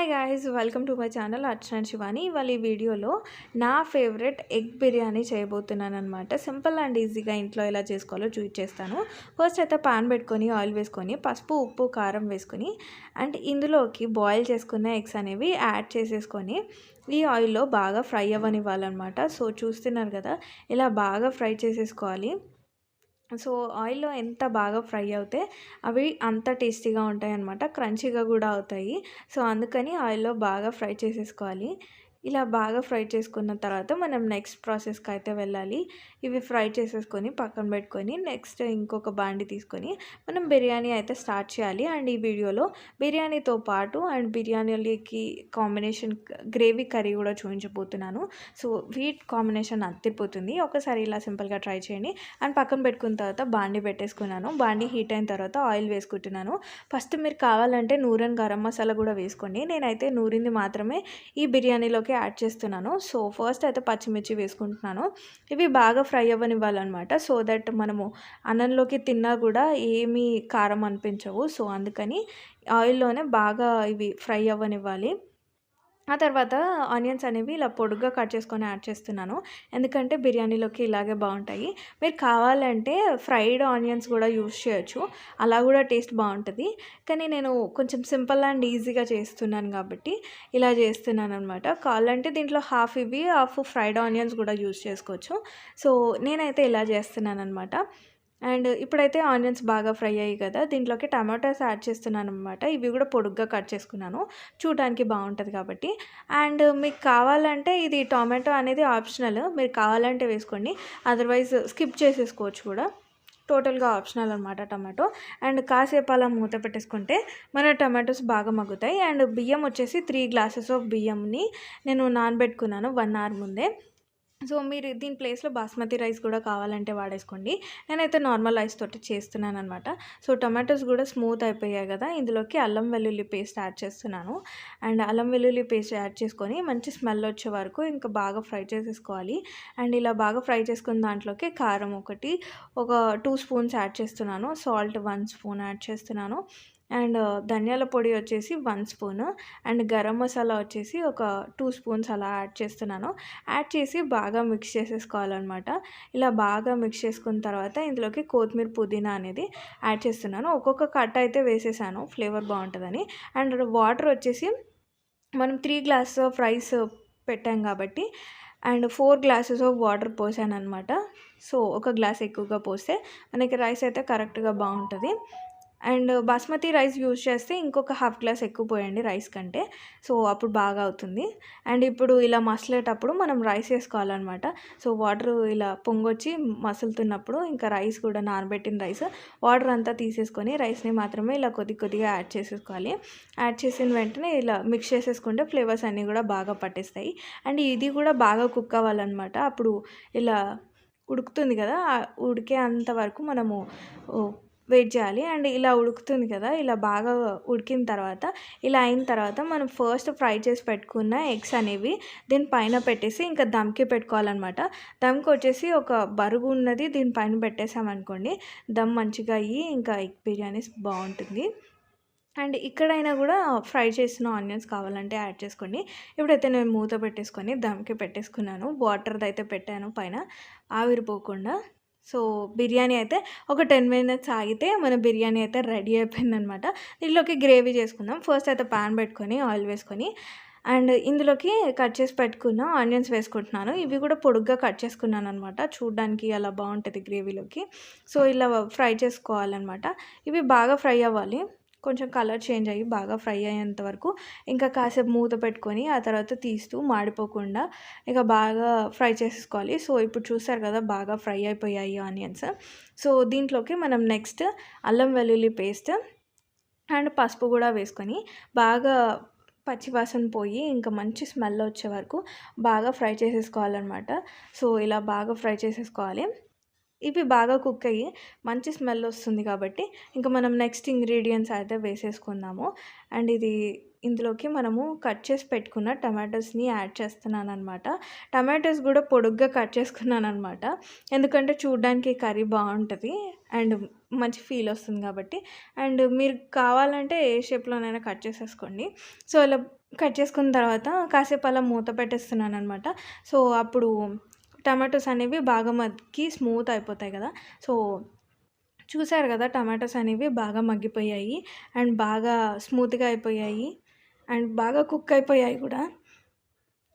Hi guys welcome to my channel Archana Shivani ఇవాళ ఈ వీడియోలో నా ఫేవరెట్ ఎగ్ బిర్యానీ చేయబోతున్నాను అనమాట సింపుల్ అండ్ ఈజీగా ఇంట్లో ఎలా చేసుకోవాలో చూపించేస్తాను ఫస్ట్ అయితే పాన్ పెట్టుకొని ఆయిల్ వేసుకొని పసుపు ఉప్పు కారం వేసుకొని అండ్ ఇందులోకి బాయిల్ చేసుకున్న ఎగ్స్ అనేవి యాడ్ చేసేసుకొని ఈ ఆయిల్లో బాగా ఫ్రై అవ్వనివ్వాలన్నమాట. సో చూస్తున్నారు కదా ఇలా బాగా ఫ్రై చేసేసుకోవాలి. సో ఆయిల్లో ఎంత బాగా ఫ్రై అవుతే అవి అంత టేస్టీగా ఉంటాయి అన్నమాట క్రంచీగా కూడా అవుతాయి. సో అందుకని ఆయిల్లో బాగా ఫ్రై చేసేసుకోవాలి. ఇలా బాగా ఫ్రై చేసుకున్న తర్వాత మనం నెక్స్ట్ ప్రాసెస్కి అయితే వెళ్ళాలి. ఇవి ఫ్రై చేసేసుకొని పక్కన పెట్టుకొని నెక్స్ట్ ఇంకొక బాండి తీసుకొని మనం బిర్యానీ అయితే స్టార్ట్ చేయాలి. అండ్ ఈ వీడియోలో బిర్యానీతో పాటు అండ్ బిర్యానీకి కాంబినేషన్ గ్రేవీ కర్రీ కూడా చూపించబోతున్నాను. సో వీట్ కాంబినేషన్ అత్తిపోతుంది ఒకసారి ఇలా సింపుల్గా ట్రై చేయండి. అండ్ పక్కన పెట్టుకున్న తర్వాత బాండి పెట్టేసుకున్నాను. బాండి హీట్ అయిన తర్వాత ఆయిల్ వేసుకుంటున్నాను. ఫస్ట్ మీరు కావాలంటే నూరన్ గరం మసాలా కూడా వేసుకోండి. నేనైతే నూరింది మాత్రమే ఈ బిర్యానీలోకి యాడ్ చేస్తున్నాను. సో ఫస్ట్ అయితే పచ్చిమిర్చి వేసుకుంటున్నాను. ఇవి బాగా ఫ్రై అవ్వనివ్వాలన్నమాట. సో దట్ మనము అన్నంలోకి తిన్నా కూడా ఏమీ కారం అనిపించవు. సో అందుకని ఆయిల్లోనే బాగా ఇవి ఫ్రై అవ్వనివ్వాలి. ఆ తర్వాత ఆనియన్స్ అనేవి ఇలా పొడుగ్గా కట్ చేసుకొని యాడ్ చేస్తున్నాను. ఎందుకంటే బిర్యానీలోకి ఇలాగే బాగుంటాయి. మీరు కావాలంటే ఫ్రైడ్ ఆనియన్స్ కూడా యూజ్ చేయొచ్చు. అలా కూడా టేస్ట్ బాగుంటుంది. కానీ నేను కొంచెం సింపుల్ అండ్ ఈజీగా చేస్తున్నాను కాబట్టి ఇలా చేస్తున్నాను అనమాట కావాలంటే దీంట్లో హాఫ్ ఇవి హాఫ్ ఫ్రైడ్ ఆనియన్స్ కూడా యూజ్ చేసుకోవచ్చు. సో నేనైతే ఇలా చేస్తున్నాను అనమాట అండ్ ఇప్పుడైతే ఆనియన్స్ బాగా ఫ్రై అయ్యాయి కదా దీంట్లోకి టమాటోస్ యాడ్ చేస్తున్నాను అనమాట ఇవి కూడా పొడుగ్గా కట్ చేసుకున్నాను. చూడడానికి బాగుంటుంది కాబట్టి. అండ్ మీకు కావాలంటే ఇది టొమాటో అనేది ఆప్షనల్. మీరు కావాలంటే వేసుకోండి. అదర్వైజ్ స్కిప్ చేసేసుకోవచ్చు కూడా. టోటల్గా ఆప్షనల్ అనమాట టమాటో. అండ్ కాసేపు అలా మూత పెట్టేసుకుంటే మన టమాటోస్ బాగా మగ్గుతాయి. అండ్ బియ్యం వచ్చేసి త్రీ గ్లాసెస్ ఆఫ్ బియ్యంని నేను నానబెట్టుకున్నాను వన్ అవర్ ముందే. సో మీరు దీని ప్లేస్లో బాస్మతి రైస్ కూడా కావాలంటే వాడేసుకోండి. నేనైతే నార్మల్ రైస్ తోటి చేస్తున్నాను అనమాట సో టమాటోస్ కూడా స్మూత్ అయిపోయాయి కదా ఇందులోకి అల్లం వెల్లుల్లి పేస్ట్ యాడ్ చేస్తున్నాను. అండ్ అల్లం వెల్లుల్లి పేస్ట్ యాడ్ చేసుకొని మంచి స్మెల్ వచ్చే వరకు ఇంకా బాగా ఫ్రై చేసేసుకోవాలి. అండ్ ఇలా బాగా ఫ్రై చేసుకున్న దాంట్లోకి కారం ఒకటి ఒక టూ స్పూన్స్ యాడ్ చేస్తున్నాను. సాల్ట్ వన్ స్పూన్ యాడ్ చేస్తున్నాను. అండ్ ధనియాల పొడి వచ్చేసి one spoon and garam masala వచ్చేసి ఒక టూ స్పూన్స్ అలా యాడ్ చేస్తున్నాను. యాడ్ చేసి బాగా మిక్స్ చేసేసుకోవాలన్నమాట. ఇలా బాగా మిక్స్ చేసుకున్న తర్వాత ఇందులోకి కొత్తిమీర పుదీనా అనేది యాడ్ చేస్తున్నాను. ఒక్కొక్క కట్ అయితే వేసేసాను ఫ్లేవర్ బాగుంటుందని. అండ్ వాటర్ వచ్చేసి మనం త్రీ గ్లాస్ ఆఫ్ రైస్ పెట్టాం కాబట్టి and four glasses of water పోసాను అనమాట సో ఒక గ్లాస్ ఎక్కువగా పోస్తే మనకి రైస్ అయితే కరెక్ట్గా బాగుంటుంది. అండ్ బాస్మతి రైస్ యూజ్ చేస్తే ఇంకొక హాఫ్ గ్లాస్ ఎక్కువ పోయండి రైస్ కంటే. సో అప్పుడు బాగా అవుతుంది. అండ్ ఇప్పుడు ఇలా మసలేటప్పుడు మనం రైస్ వేసుకోవాలన్నమాట. సో వాటర్ ఇలా పొంగొచ్చి మసులుతున్నప్పుడు ఇంకా రైస్ కూడా నానబెట్టిన రైస్ వాటర్ అంతా తీసేసుకొని రైస్ని మాత్రమే ఇలా కొద్ది కొద్దిగా యాడ్ చేసేసుకోవాలి. యాడ్ చేసిన వెంటనే ఇలా మిక్స్ చేసేసుకుంటే ఫ్లేవర్స్ అన్నీ కూడా బాగా పట్టేస్తాయి. అండ్ ఇది కూడా బాగా కుక్ అవ్వాలన్నమాట. అప్పుడు ఇలా ఉడుకుతుంది కదా ఉడికే అంత వరకు మనము వెయిట్ చేయాలి. అండ్ ఇలా ఉడుకుతుంది కదా ఇలా బాగా ఉడికిన తర్వాత ఇలా అయిన తర్వాత మనం ఫస్ట్ ఫ్రై చేసి పెట్టుకున్న ఎగ్స్ అనేవి దీని పైన పెట్టేసి ఇంకా దమ్కి పెట్టుకోవాలన్నమాట. దమ్కి వచ్చేసి ఒక బరుగు ఉన్నది దీనిపైన పెట్టేసామనుకోండి దమ్ మంచిగా అయ్యి ఇంకా ఎగ్ బిర్యానీస్ బాగుంటుంది. అండ్ ఇక్కడైనా కూడా ఫ్రై చేసిన ఆనియన్స్ కావాలంటే యాడ్ చేసుకోండి. ఇప్పుడైతే నేను మూత పెట్టేసుకొని దమ్కి పెట్టేసుకున్నాను. వాటర్ది అయితే పెట్టాను పైన. ఆవిరిపోకుండా సో బిర్యానీ అయితే ఒక టెన్ మినిట్స్ ఆగితే మన బిర్యానీ అయితే రెడీ అయిపోయిందనమాట. దీనిలోకి గ్రేవీ చేసుకుందాం. ఫస్ట్ అయితే పాన్ పెట్టుకొని ఆయిల్ వేసుకొని అండ్ ఇందులోకి కట్ చేసి పెట్టుకున్న ఆనియన్స్ వేసుకుంటున్నాను. ఇవి కూడా పొడుగ్గా కట్ చేసుకున్నాను అనమాట చూడడానికి అలా బాగుంటుంది గ్రేవీలోకి. సో ఇలా ఫ్రై చేసుకోవాలన్నమాట ఇవి బాగా ఫ్రై అవ్వాలి. కొంచెం కలర్ చేంజ్ అయ్యి బాగా ఫ్రై అయ్యేంత వరకు ఇంకా కాసేపు మూత పెట్టుకొని ఆ తర్వాత తీస్తూ మాడిపోకుండా ఇక బాగా ఫ్రై చేసుకోవాలి సో ఇప్పుడు చూసారు కదా బాగా ఫ్రై అయిపోయాయి ఆనియన్స్. సో దీంట్లోకి మనం నెక్స్ట్ అల్లం వెల్లుల్లి పేస్ట్ అండ్ పసుపు కూడా వేసుకొని బాగా పచ్చివాసన పోయి ఇంకా మంచి స్మెల్ వచ్చే వరకు బాగా ఫ్రై చేసేసుకోవాలన్నమాట. సో ఇలా బాగా ఫ్రై చేసేసుకోవాలి. ఇవి బాగా కుక్ అయ్యి మంచి స్మెల్ వస్తుంది కాబట్టి ఇంకా మనం నెక్స్ట్ ఇంగ్రీడియంట్స్ అయితే వేసేసుకుందాము. అండ్ ఇది ఇందులోకి మనము కట్ చేసి పెట్టుకున్న టమాటోస్ని యాడ్ చేస్తున్నాను అనమాట టమాటోస్ కూడా పొడుగ్గా కట్ చేసుకున్నాను అనమాట ఎందుకంటే చూడడానికి కర్రీ బాగుంటుంది అండ్ మంచి ఫీల్ వస్తుంది కాబట్టి. అండ్ మీరు కావాలంటే ఏ షేప్లోనైనా కట్ చేసేసుకోండి. సో ఇలా కట్ చేసుకున్న తర్వాత కాసేపు అలా మూత పెట్టేస్తున్నాను అనమాట సో అప్పుడు టమాటోస్ అనేవి బాగా మగ్గి స్మూత్ అయిపోతాయి కదా. సో చూసారు కదా టమాటోస్ అనేవి బాగా మగ్గిపోయాయి. అండ్ బాగా స్మూత్గా అయిపోయాయి. అండ్ బాగా కుక్ అయిపోయాయి కూడా.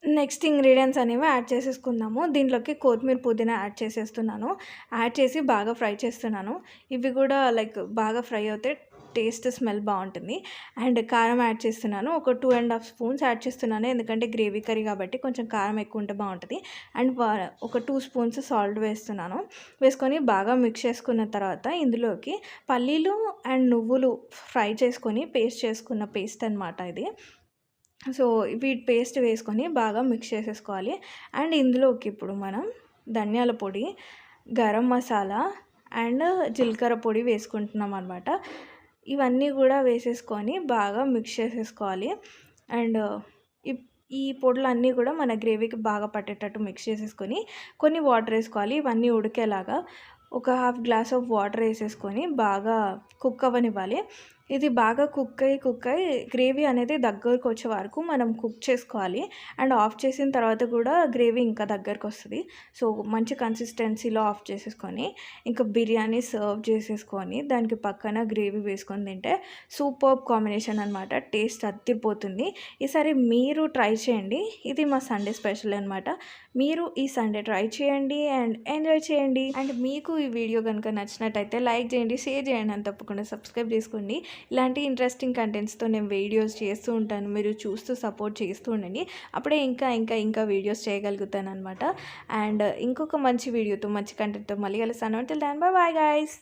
నెక్స్ట్ ఇంగ్రీడియంట్స్ అనేవి యాడ్ చేసేసుకుందాము. దీంట్లోకి కొత్తిమీర పుదీనా యాడ్ చేసేస్తున్నాను. యాడ్ చేసి బాగా ఫ్రై చేస్తున్నాను. ఇవి కూడా లైక్ బాగా ఫ్రై అవుతాయి టేస్ట్ స్మెల్ బాగుంటుంది. అండ్ కారం యాడ్ చేస్తున్నాను. ఒక two and half spoons add చేస్తున్నాను. ఎందుకంటే గ్రేవీ కర్రీ కాబట్టి కొంచెం కారం ఎక్కువ ఉంటే బాగుంటుంది. అండ్ ఒక టూ స్పూన్స్ సాల్ట్ వేస్తున్నాను. వేసుకొని బాగా మిక్స్ చేసుకున్న తర్వాత ఇందులోకి పల్లీలు అండ్ నువ్వులు ఫ్రై చేసుకొని పేస్ట్ చేసుకున్న పేస్ట్ అనమాట ఇది. సో వీటి పేస్ట్ వేసుకొని బాగా మిక్స్ చేసేసుకోవాలి. అండ్ ఇందులోకి ఇప్పుడు మనం ధనియాల పొడి గరం మసాలా అండ్ జీలకర్ర పొడి వేసుకుంటున్నాం అనమాట ఇవన్నీ కూడా వేసేసుకొని బాగా మిక్స్ చేసేసుకోవాలి. అండ్ ఈ పొడులు అన్నీ కూడా మన గ్రేవీకి బాగా పట్టేటట్టు మిక్స్ చేసేసుకొని కొన్ని వాటర్ వేసుకోవాలి. ఇవన్నీ ఉడికేలాగా ఒక హాఫ్ గ్లాస్ ఆఫ్ వాటర్ వేసేసుకొని బాగా కుక్ అవ్వనివ్వాలి. ఇది బాగా కుక్ అయ్యి కుక్ అయ్యి గ్రేవీ అనేది దగ్గరకు వచ్చే వరకు మనం కుక్ చేసుకోవాలి. అండ్ ఆఫ్ చేసిన తర్వాత కూడా గ్రేవీ ఇంకా దగ్గరకు వస్తుంది. సో మంచి కన్సిస్టెన్సీలో ఆఫ్ చేసేసుకొని ఇంకా బిర్యానీ సర్వ్ చేసేసుకొని దానికి పక్కన గ్రేవీ వేసుకొని తింటే సూపర్ కాంబినేషన్ అనమాట టేస్ట్ అత్తిపోతుంది ఈసారి మీరు ట్రై చేయండి. ఇది మా సండే స్పెషల్ అనమాట మీరు ఈ సండే ట్రై చేయండి అండ్ ఎంజాయ్ చేయండి. అండ్ మీకు ఈ వీడియో కనుక నచ్చినట్టయితే లైక్ చేయండి షేర్ చేయండి. అని తప్పకుండా సబ్స్క్రైబ్ చేసుకోండి. ఇలాంటి ఇంట్రెస్టింగ్ కంటెంట్స్తో నేను వీడియోస్ చేస్తూ ఉంటాను. మీరు చూస్తూ సపోర్ట్ చేస్తూ ఉండండి. అప్పుడే ఇంకా ఇంకా ఇంకా వీడియోస్ చేయగలుగుతాను అనమాట అండ్ ఇంకొక మంచి వీడియోతో మంచి కంటెంట్తో మళ్ళీ కలుస్తాను. అంటే దాని బాయ్ గాయస్